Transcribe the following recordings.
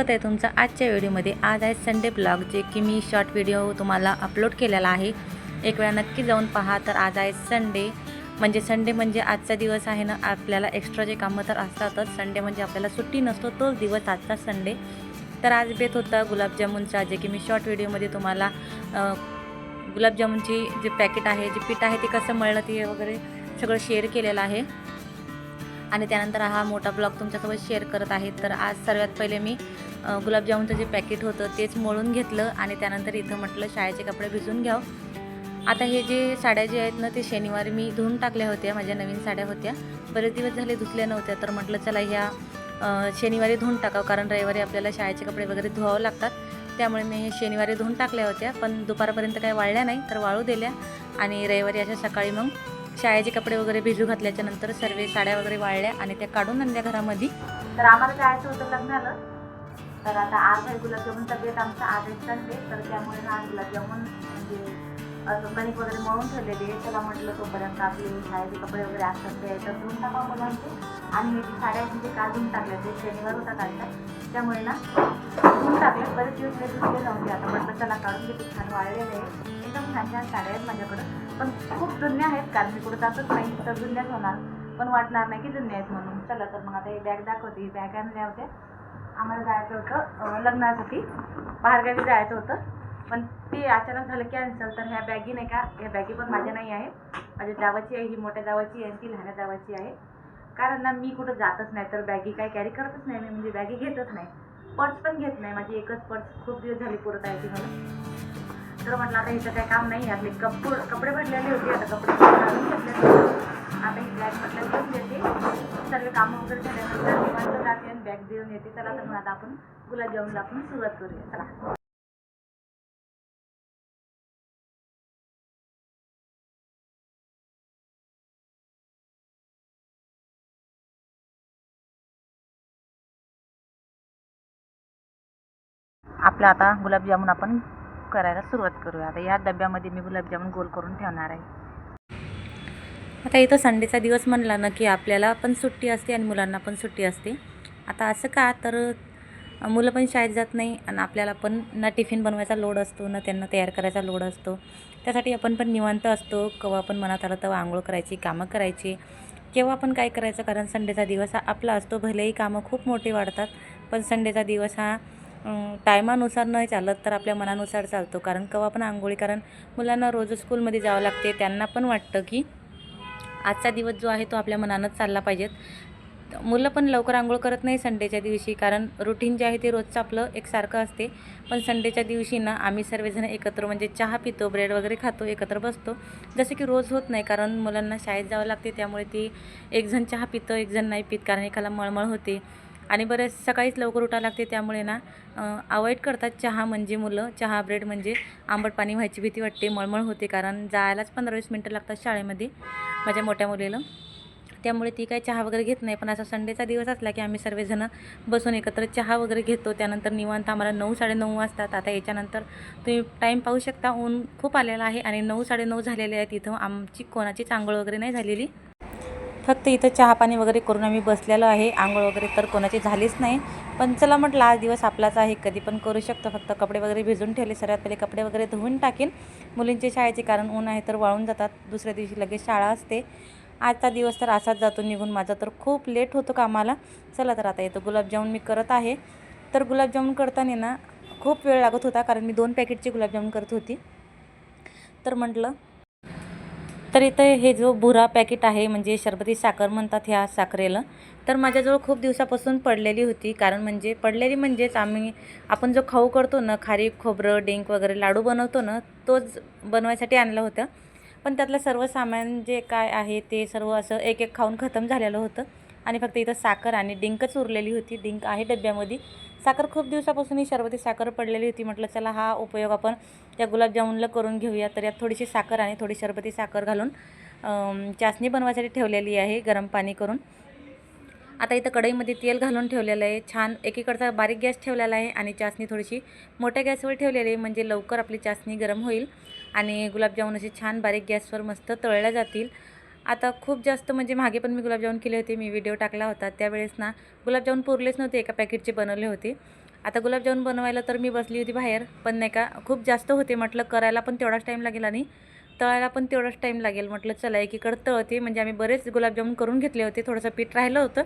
स्वागत आहे तुमचं आजच्या व्हिडिओमध्ये. आज आहे संडे ब्लॉग जे की मी शॉर्ट व्हिडिओ तुम्हाला अपलोड केलेला आहे. एक वेळा नक्की जाऊन पहा तर आज आहे संडे म्हणजे संडे म्हणजे आजचा दिवस आहे ना आपल्याला एक्स्ट्रा जे कामं तर असतातच. संडे म्हणजे आपल्याला सुट्टी नसतो तोच दिवस आजचा संडे तर आज बेत होता गुलाबजामुनचा जे की मी शॉर्ट व्हिडिओमध्ये तुम्हाला गुलाबजामुनची जे पॅकेट आहे जे पीठ आहे ते कसं मळलं ते वगैरे सगळं शेअर केलेलं आहे. आणि त्यानंतर हा मोठा ब्लॉग तुमच्यासोबत शेअर करत आहे. तर आज सर्वात पहिले मी गुलाबजामुनचं जे पॅकेट होतं तेच मळून घेतलं आणि त्यानंतर इथं म्हटलं शाळेचे कपडे भिजून घ्यावं. आता हे जे साड्या जे आहेत ना ते शनिवारी मी धुवून टाकल्या होत्या माझ्या नवीन साड्या होत्या. बरेच दिवस झाले धुतल्या नव्हत्या तर म्हटलं चला ह्या शनिवारी धुवून टाकावं कारण रविवारी आपल्याला शाळेचे कपडे वगैरे धुवावं लागतात. त्यामुळे मी हे शनिवारी धुवून टाकल्या होत्या पण दुपारपर्यंत काही वाळल्या नाही तर वाळू दिल्या आणि रविवारी अशा सकाळी मग शाळेचे कपडे वगैरे भिजू घातल्याच्या नंतर सर्व साड्या वगैरे वाळल्या आणि त्या काढून आणल्या घरामध्ये. तर आम्हाला जायचं होतं लग्नाला तर आता आज आहे गुलाबजामुनचा बेत आमचा आज आहे संडे तर त्यामुळे ना आज गुलाबजामुन म्हणजे कणिक वगैरे मळून ठेवलेली आहे. त्याला म्हटलं तोपर्यंत आपले शाळेचे कपडे वगैरे असतात ते तर धुवून टाका मुलांचे आणि हे जे साड्या म्हणजे काढून टाकल्या ते शनिवार होता कालचा. त्यामुळे ना टाकले बरेच दिवस मी धुतले नव्हते आता म्हटलं चला काढून घेते. छान वाळलेले आहे. एकदम छान छान साड्या आहेत माझ्याकडं. पण खूप जुन्या आहेत कारण मी कुठं जातच नाही तर जुन्याच होणार. पण वाटणार नाही की जुन्या आहेत म्हणून. चला तर मग आता ही बॅग दाखवते. ही बॅग आणल्या होत्या. आम्हाला जायचं होतं लग्नासाठी. बाहेरगावी जायचं होतं. पण ते अचानक झालं कॅन्सल तर ह्या बॅगी नाही का ह्या बॅगी पण माझ्या नाही आहेत. माझ्या जावाची आहे ही मोठ्या जावाची आहे ती लहान्या जावाची आहे. कारण ना मी कुठं जातच नाही तर बॅगी काय कॅरी करतच नाही मी. म्हणजे बॅगी घेतच नाही. पर्स पण घेत नाही माझी एकच पर्स खूप दिवस झाली पुरत आहे ती मला तर म्हटलं आता इथं काही काम नाही आपले कपूर कपडे भरलेले होते आता कपडे आता ही बॅग म्हटलं घेऊन देते सर्व कामं वगैरे झाल्यानंतर निवांत जाते आणि बॅग देऊन येते. चला तर मग आता आपण गुलाबजामुनला आपण सुरुवात करूया. चला. आपलं आता गुलाबजामुन आपण करायला सुरुवात करूया. आता या डब्यामध्ये मी गुलाबजामुन गोल करून ठेवणार आहे. आता इथं संडेचा दिवस म्हणला ना की आपल्याला पण सुट्टी असते आणि मुलांना पण सुट्टी असते. आता असं का? तर मुलं पण शाळेत जात नाही आणि आपल्याला पण ना टिफिन बनवायचा लोड असतो ना त्यांना तयार करायचा लोड असतो. त्यासाठी आपण पण निवांत असतो. केव्हा पण मनात आलं तेव्हा आंघोळ करायची कामं करायची. केव्हा पण काय करायचं कारण संडेचा दिवस हा आपला असतो. भलेही कामं खूप मोठी वाढतात पण संडेचा दिवस हा टायमानुसार न चालत तर आपल्या मनानुसार चालतो. कारण केव्हा पण आंघोळी कारण मुलांना रोज स्कूलमध्ये जावं लागते. त्यांना पण वाटतं की आजचा दिवस जो आहे तो आपल्या मनानंच चालला पाहिजेत मुलं पण लवकर आंघोळ करत नाही संडेच्या दिवशी. कारण रुटीन जे आहे ते रोजचं आपलं एकसारखं असते. पण संडेच्या दिवशी ना आम्ही सर्वजण एकत्र म्हणजे चहा पितो ब्रेड वगैरे खातो एकत्र बसतो. जसं की रोज होत नाही कारण मुलांना शाळेत जावं लागते. त्यामुळे ती एकजण चहा पितं एकजण नाही पित कारण एकाला मळमळ होते. आणि बरेच सकाळीच लवकर उठावं लागते त्यामुळे ना अवॉइड करतात चहा म्हणजे मुलं. चहा ब्रेड म्हणजे आंबट पाणी व्हायची भीती वाटते मळमळ होते कारण जायलाच पंधरा वीस मिनटं लागतात शाळेमध्ये माझ्या मोठ्या मुलीला. त्यामुळे ती काही चहा वगैरे घेत नाही. पण असा संडेचा दिवस असला की आम्ही सर्वजणं बसून एकत्र चहा वगैरे घेतो. त्यानंतर निवांत आम्हाला नऊ साडेनऊ वाजतात. आता याच्यानंतर तुम्ही टाईम पाहू शकता. ऊन खूप आलेला आहे आणि नऊ साडेनऊ झालेले आहेत. इथं आमची कोणाचीच आंघोळ वगैरे नाही झालेली. फक्त इथं चहा पाणी वगैरे करून आम्ही बसलेलो आहे. आंघोळ वगैरे तर कोणाची झालीच नाही. पण चला म्हटलं आज दिवस आपलाच आहे. कधी पण करू शकतो. फक्त कपडे वगैरे भिजून ठेवले. सर्वात पहिले कपडे वगैरे धुवून टाकेन. मुलींचे शाळेचे कारण ऊन आहे तर वाळून जातात. दुसऱ्या दिवशी लगेच शाळा असते. आजचा दिवस तर असाच जातो निघून. माझा तर खूप लेट होतो कामाला. चला तर आता येतो गुलाबजामून मी करत आहे. तर गुलाबजामून करताना ना खूप वेळ लागत होता. कारण मी दोन पॅकेटची गुलाबजामून करत होती. तर म्हटलं तर इथं हे जो भुरा पॅकेट आहे म्हणजे शरबती साखर म्हणतात ह्या साखरेला तर माझ्याजवळ खूप दिवसापासून पडलेली होती. कारण म्हणजे पडलेली म्हणजेच आम्ही आपण जो खाऊ करतो ना खारी खोबरं डिंक वगैरे लाडू बनवतो ना तोच बनवायसाठी आणलं होतं. पण त्यातलं सर्व सामान जे काय आहे ते सर्व असं एक एक खाऊन खतम झालेलं होतं. आणि फक्त इथं साखर आणि डिंकच उरलेली होती. डिंक आहे डब्यामध्ये. साखर खूप दिवसापासून ही शरबती साखर पडलेली होती. म्हटलं चला हा उपयोग आपण त्या गुलाबजामुनला करून घेऊया. तर यात थोडीशी साखर आणि थोडी शरबती साखर घालून चाचणी चासणी बनवायसाठी ठेवलेली आहे गरम पाणी करून. आता इथं कढईमध्ये तेल घालून ठेवलेलं आहे. छान एकीकडचा बारीक गॅस ठेवलेला आहे आणि चासणी थोडीशी मोठ्या गॅसवर ठेवलेली आहे. म्हणजे लवकर आपली चासणी गरम होईल आणि गुलाबजामुन असे छान बारीक गॅसवर मस्त तळल्या जातील. आता खूप जास्त म्हणजे मागे पण मी गुलाबजामुन केले होते मी व्हिडिओ टाकला होता. त्यावेळेस ना गुलाबजामून पुरलेच नव्हते एका पॅकेटचे बनवले होते. आता गुलाबजामून बनवायला तर मी बसली होती बाहेर पण नाही का खूप जास्त होते म्हटलं करायला पण तेवढाच टाईम लागेल आणि तळायला पण तेवढाच टाईम लागेल म्हटलं चला एकीकडं तळते. म्हणजे आम्ही बरेच गुलाबजामुन करून घेतले होते थोडंसं पीठ राहिलं होतं.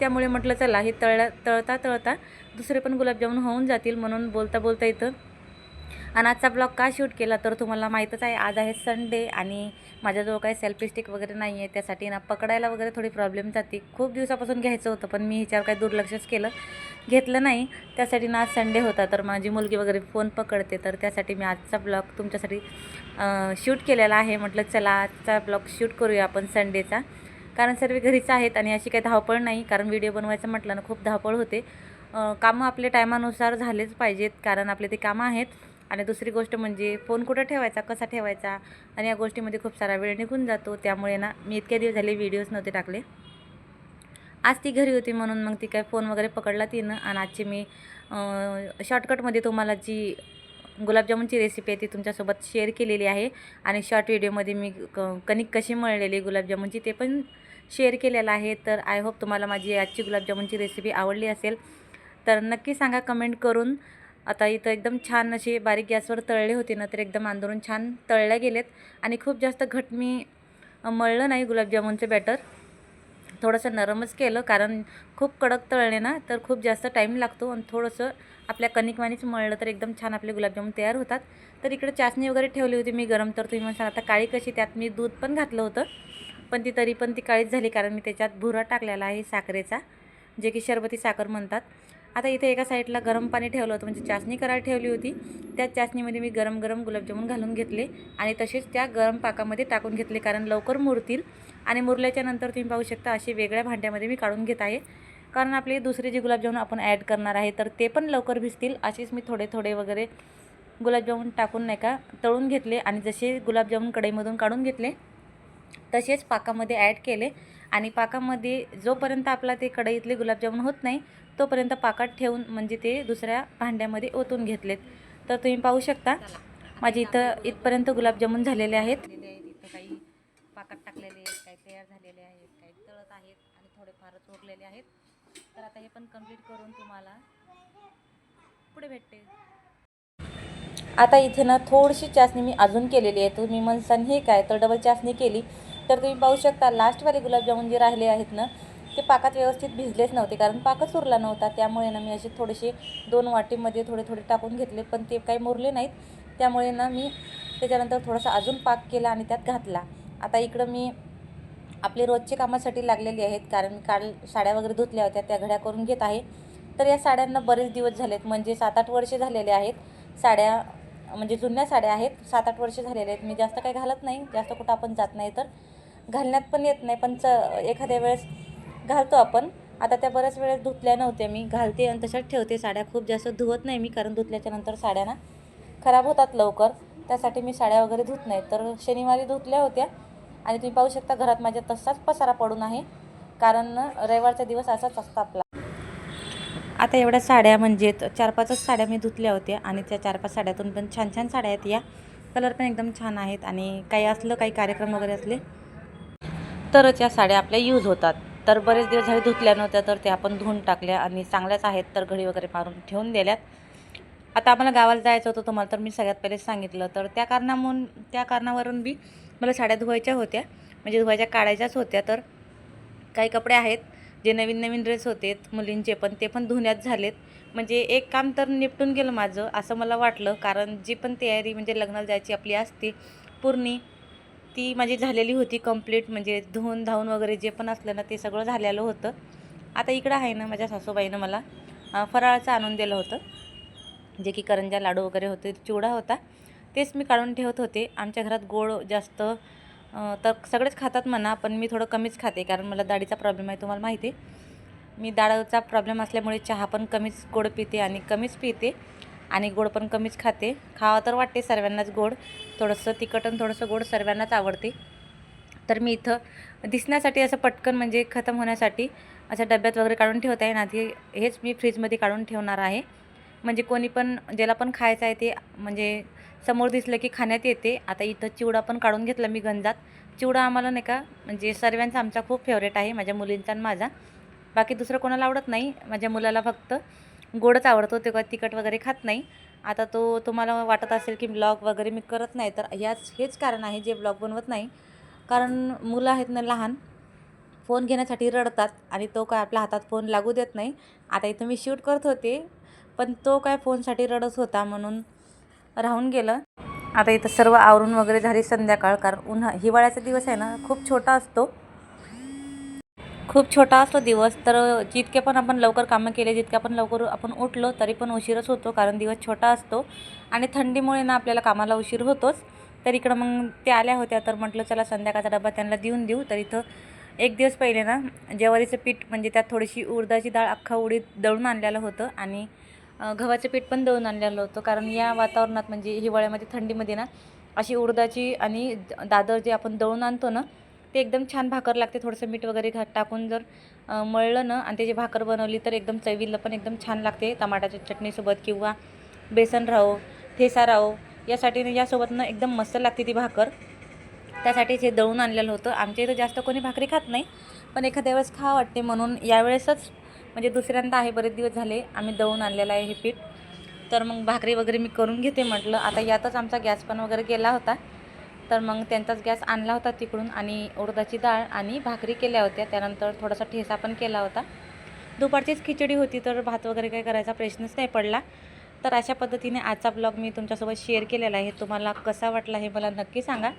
त्यामुळे म्हटलं चला हे तळल्या तळता तळता दुसरे पण गुलाबजामुन होऊन जातील म्हणून बोलता बोलता इथं आणि आजचा ब्लॉग का शूट केला तर तुम्हाला माहीतच आहे आज आहे संडे आणि माझ्याजवळ काही सेल्फी स्टिक वगैरे नाही आहे त्यासाठी ना पकडायला वगैरे थोडी प्रॉब्लेम जाते. खूप दिवसापासून घ्यायचं होतं पण मी ह्याच्यावर काही दुर्लक्षच केलं घेतलं नाही. त्यासाठी ना आज संडे होता तर माझी मुलगी वगैरे फोन पकडते. तर त्यासाठी मी आजचा ब्लॉग तुमच्यासाठी शूट केलेला आहे. म्हटलं चला आजचा ब्लॉग शूट करूया आपण संडेचा कारण सर्व घरीच आहेत आणि अशी काही धावपळ नाही. कारण व्हिडिओ बनवायचं म्हटलं ना खूप धावपळ होते. कामं आपले टायमानुसार झालेच पाहिजेत. कारण आपले ते कामं आहेत. आणि दुसरी गोष्ट म्हणजे फोन कुठं ठेवायचा कसा ठेवायचा आणि या गोष्टीमध्ये खूप सारा वेळ निघून जातो. त्यामुळे ना मी इतक्या दिवस झाले व्हिडिओज नव्हते टाकले. आज ती घरी होती म्हणून मग ती काय फोन वगैरे पकडला तिनं आणि आजची मी शॉर्टकटमध्ये तुम्हाला जी गुलाबजामुनची रेसिपी आहे ती तुमच्यासोबत शेअर केलेली आहे. आणि शॉर्ट व्हिडिओमध्ये मी क कणिक कशी मळलेली गुलाबजामुनची ते पण शेअर केलेलं आहे. तर आय होप तुम्हाला माझी आजची गुलाबजामुनची रेसिपी आवडली असेल. तर नक्की सांगा कमेंट करून. आता इथं एकदम छान असे बारीक गॅसवर तळले होते ना तर एकदम आंदोलन छान तळल्या गेलेत. आणि खूप जास्त घट मी मळलं नाही गुलाबजामुनचं बॅटर. थोडंसं नरमच केलं कारण खूप कडक तळले ना तर खूप जास्त टाईम लागतो. आणि थोडंसं आपल्या कणिकवाणीच मळलं तर एकदम छान आपले गुलाबजामुन तयार होतात. तर इकडे चाचणी वगैरे ठेवली होती मी गरम तर तुम्ही म्हणसाल आता काळी कशी? त्यात मी दूध पण घातलं होतं. पण ती तरी पण ती काळीच झाली कारण मी त्याच्यात भुरा टाकलेला आहे साखरेचा जे की शरबती साखर म्हणतात. आता इथे एका साईडला गरम पाणी ठेवलं होतं म्हणजे चाचणी करायला ठेवली होती. त्या चाचणीमध्ये मी गरम गरम गुलाबजामुन घालून घेतले आणि तसेच त्या गरम पाकामध्ये टाकून घेतले कारण लवकर मुरतील. आणि मुरल्याच्या नंतर तुम्ही पाहू शकता असे वेगळ्या भांड्यामध्ये मी काढून घेत आहे. कारण आपले दुसरे जे गुलाबजामुन आपण ॲड करणार आहे तर ते पण लवकर भिजतील. असेच मी थोडे थोडे वगैरे गुलाबजामुन टाकून नाही का तळून घेतले आणि जसे गुलाबजामुन कढईमधून काढून घेतले तसेच पाकामध्ये ॲड केले. आणि पाकामध्ये जोपर्यंत आपला ते कढईतले गुलाबजामुन होत नाही तोपर्यंत पाकात ठेवून म्हणजे ते दुसऱ्या भांड्यामध्ये ओतून घेतलेत. तर तुम्ही पाहू शकता माझे इथं इथपर्यंत गुलाबजामुन झालेले आहेत. इथं काही पाकात टाकलेले आहेत काही तयार झालेले आहेत काही तळत आहेत आणि थोडेफारच उरलेले आहेत. तर आता हे पण कंप्लीट करून तुम्हाला पुढे भेटते. आता इथे ना थोडीशी चाचणी मी अजून केलेली आहे. तुम्ही म्हणसान हे काय तर डबल चाचणी केली. तर तुम्ही पाहू शकता लास्टवाले गुलाबजामुन जे राहिले आहेत ना ते पाकात व्यवस्थित भिजलेच नव्हते कारण पाकच उरला नव्हता. त्यामुळे ना मी असे थोडेसे दोन वाटीमध्ये थोडे थोडे टाकून घेतले पण ते काही मुरले नाहीत. त्यामुळे ना मी त्याच्यानंतर थोडासा अजून पाक केला आणि त्यात घातला. आता इकडं मी आपले रोजचे कामासाठी लागलेली आहेत कारण काल साड्या वगैरे धुतल्या होत्या त्या घड्या करून घेत आहे. तर या साड्यांना बरेच दिवस झालेत म्हणजे सात आठ वर्षे झालेले आहेत. साड्या म्हणजे जुन्या साड्या आहेत सात आठ वर्षे झालेले आहेत. मी जास्त काही घालत नाही जास्त कुठं आपण जात नाही तर. घालण्यात पण येत नाही पण च एखाद्या वेळेस घालतो आपण. आता त्या बऱ्याच वेळेस धुतल्या नव्हत्या मी घालते आणि तशाच ठेवते साड्या. खूप जास्त धुवत नाही मी कारण धुतल्याच्या नंतर साड्या ना खराब होतात लवकर. त्यासाठी मी साड्या वगैरे धुत नाही. तर शनिवारी धुतल्या होत्या आणि तुम्ही पाहू शकता घरात माझ्या तसाच पसारा पडून आहे. कारण रविवारचा दिवस असाच असतो आपला. आता एवढ्या साड्या म्हणजे चार पाचच साड्या मी धुतल्या होत्या आणि त्या चार पाच साड्यातून पण छान छान साड्या आहेत या. कलर पण एकदम छान आहेत आणि काही असलं काही कार्यक्रम वगैरे असले तरच या साड्या आपल्या यूज होतात. तर बरेच दिवस झाले धुतल्या नव्हत्या तर त्या आपण धुवून टाकल्या आणि चांगल्याच आहेत तर घडी वगैरे मारून ठेवून दिल्यात. आता आम्हाला गावाला जायचं होतं तुम्हाला तर मी सगळ्यात पहिले सांगितलं. तर त्या कारणामून त्या कारणावरून बी मला साड्या धुवायच्या होत्या. म्हणजे धुवायच्या काढायच्याच होत्या तर काही कपडे आहेत जे नवीन नवीन ड्रेस होते मुलींचे पण ते पण धुण्यात झालेत. म्हणजे एक काम तर निपटून गेलं माझं असं मला वाटलं. कारण जी पण तयारी म्हणजे लग्नाला जायची आपली असते पूर्णी ती माझी झालेली होती कंप्लीट म्हणजे धुवून धावून वगैरे जे पण असलं ना ते सगळं झालेलं होतं. आता इकडं आहे ना माझ्या सासूबाईनं मला फराळाचं आणून दिलं होतं. जे की करंजा लाडू वगैरे होते चिवडा होता. तेच मी काढून ठेवत होते. आमच्या घरात गोड जास्त तर सगळेच खातात म्हणा पण मी थोडं कमीच खाते कारण मला दाढीचा प्रॉब्लेम आहे तुम्हाला माहिती आहे. मी दाढाचा प्रॉब्लेम असल्यामुळे चहा पण कमीच गोड पिते आणि कमीच पिते. आणि गोड पण कमीच खाते. खावं तर वाटते सर्वांनाच गोड. थोडंसं तिखट आणि थोडंसं गोड सर्वांनाच आवडते. तर मी इथं दिसण्यासाठी असं पटकन म्हणजे खतम होण्यासाठी असं डब्यात वगैरे काढून ठेवत आहे ना हेच मी फ्रीजमध्ये काढून ठेवणार आहे. म्हणजे कोणी पण ज्याला पण खायचं आहे ते म्हणजे समोर दिसलं की खाण्यात येते. आता इथं चिवडा पण काढून घेतला मी गंजात. चिवडा आम्हाला नाही का म्हणजे सर्वांचा आमचा खूप फेवरेट आहे माझ्या मुलींचा आणि माझा. बाकी दुसरं कोणाला आवडत नाही माझ्या मुलाला फक्त. गोडच आवडतो ते तिखट वगैरे खात नाही. आता तो तुम्हाला वाटत असेल की ब्लॉग वगैरे मी करत नाही तर ह्याच हेच कारण आहे जे ब्लॉग बनवत नाही. कारण मुलं आहेत ना लहान फोन घेण्यासाठी रडतात आणि तो काय आपल्या हातात फोन लागू देत नाही. आता इथं मी शूट करत होते पण तो काय फोनसाठी रडत होता म्हणून राहून गेलं. आता इथं सर्व आवरून वगैरे झाली संध्याकाळ कारण उन्हा हिवाळ्याचा दिवस आहे ना खूप छोटा असतो. खूप छोटा असतो दिवस तर जितके पण आपण लवकर कामं केले जितके आपण लवकर आपण उठलो तरी पण उशीरच होतो कारण दिवस छोटा असतो. आणि थंडीमुळे ना आपल्याला कामाला उशीर होतोच. तर इकडं मग ते आल्या होत्या तर म्हटलं चला संध्याकाळचा डबा त्यांना देऊन देऊ. तर इथं एक दिवस पहिले ना जेवारीचं पीठ म्हणजे त्यात थोडीशी उडदाची डाळ अख्खा उडीद दळून आणलेलं होतं आणि गव्हाचं पीठ पण दळून आणलेलं होतं. कारण या वातावरणात म्हणजे हिवाळ्यामध्ये थंडीमध्ये ना अशी उडदाची आणि दादर जे आपण दळून आणतो ना ते एकदम छान भाकर लागते थोडंसं मीठ वगैरे घात टाकून जर मळलं ना आणि त्याची भाकर बनवली तर एकदम चवीला पण एकदम छान लागते. टमाटाच्या चटणीसोबत किंवा बेसन राहो ठेसा राहो यासाठी यासोबत ना एकदम मस्त लागते ती भाकर. त्यासाठी हे दळून आणलेलं होतं आमच्या इथं जास्त कोणी भाकरी खात नाही पण एखाद्या वेळेस खा वाटते म्हणून यावेळेसच म्हणजे दुसऱ्यांदा आहे बरेच दिवस झाले आम्ही दळून आणलेलं आहे हे पीठ. तर मग भाकरी वगैरे मी करून घेते म्हटलं. आता यातच आमचा गॅस पण वगैरे गेला होता. तर मग त्यांचाच गॅस आणला होता तिकडून आणि उडदाची डाळ आणि भाकरी केल्या होत्या. त्यानंतर थोडासा ठेसा पण केला होता. दुपारचीच खिचडी होती तर भात वगैरे काही करायचा प्रश्नच नाही पडला. तर अशा पद्धतीने आजचा ब्लॉग मी तुमच्यासोबत शेअर केलेला आहे. तुम्हाला कसा वाटला हे मला नक्की सांगा.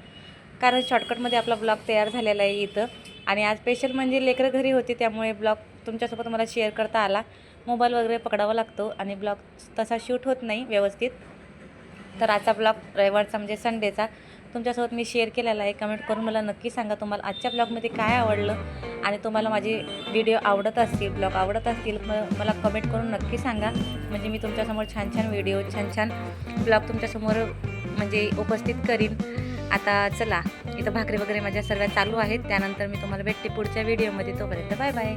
कारण शॉर्टकटमध्ये आपला ब्लॉग तयार झालेला आहे इथं. आणि आज स्पेशल म्हणजे लेकरं घरी होती त्यामुळे ब्लॉग तुमच्यासोबत मला शेअर करता आला. मोबाईल वगैरे पकडावा लागतो आणि ब्लॉग तसा शूट होत नाही व्यवस्थित. तर आजचा ब्लॉग रविवारचा म्हणजे संडेचा. तुमच्यासोबत मी शेअर केलेला आहे. कमेंट करून मला नक्की सांगा तुम्हाला आजच्या ब्लॉगमध्ये काय आवडलं आणि तुम्हाला माझे व्हिडिओ आवडत असतील ब्लॉग आवडत असतील मग मला कमेंट करून नक्की सांगा. म्हणजे मी तुमच्यासमोर छान छान व्हिडिओ छान छान ब्लॉग तुमच्यासमोर म्हणजे उपस्थित करीन. आता चला इथं भाकरी वगैरे माझ्या सर्व चालू आहेत. त्यानंतर मी तुम्हाला भेटते पुढच्या व्हिडिओमध्ये तोपर्यंत बाय बाय